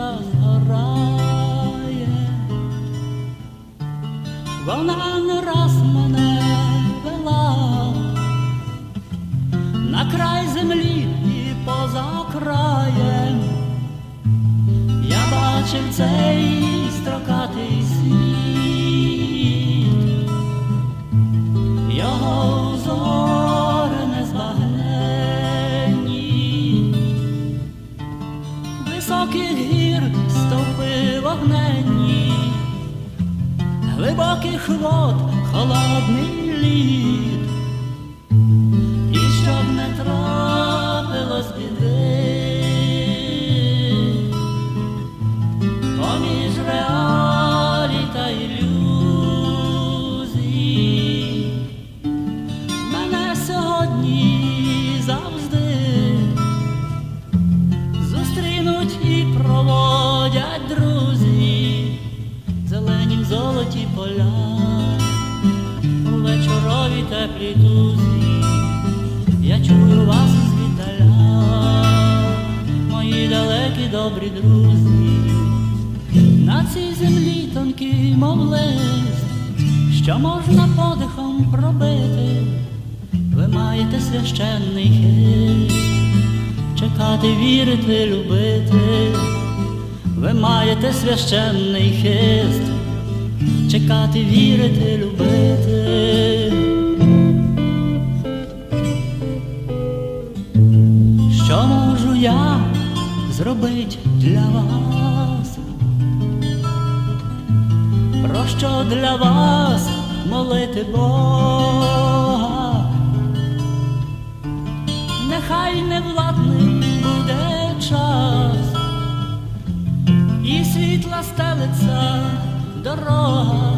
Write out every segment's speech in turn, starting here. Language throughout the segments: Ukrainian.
сонечка згорає, вона не раз мене вела на край землі і поза краєм, я бачив цей строкатий світ. Глибоких вод холодний лід, і щоб не трапилось біди, поміж реалій та ілюзій, мене сьогодні завжди теплій тузі, я чую вас звіталя, мої далекі добрі друзі, на цій землі тонкий, мов лист, що можна подихом пробити, ви маєте священний хист чекати, вірити, любити, ви маєте священний хист, чекати, вірити, любити. Я зробити для вас? Про що для вас молити Бога? нехай невладний буде час, і світла стелиться дорога,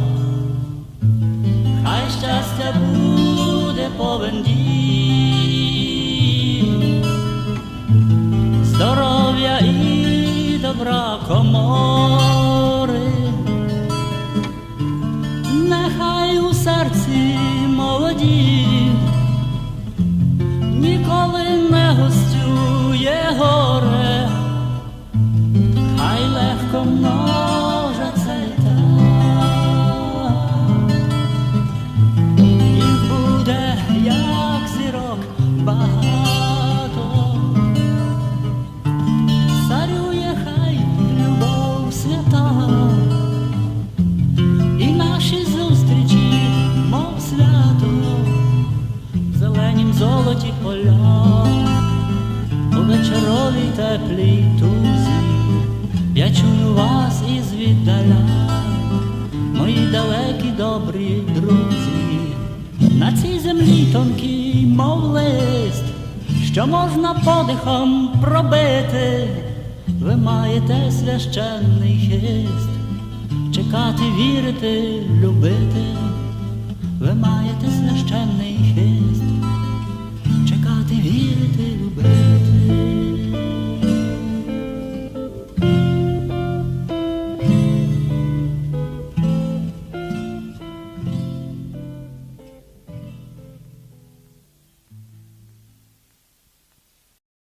хай щастя буде повен дім, добра комори, нехай у серці молоді ніколи не гостює вечоровій теплій тузі, я чую вас із віддаля, мої далекі добрі друзі, на цій землі тонкий, мов лист, що можна подихом пробити, ви маєте священний хист, чекати, вірити, любити, ви маєте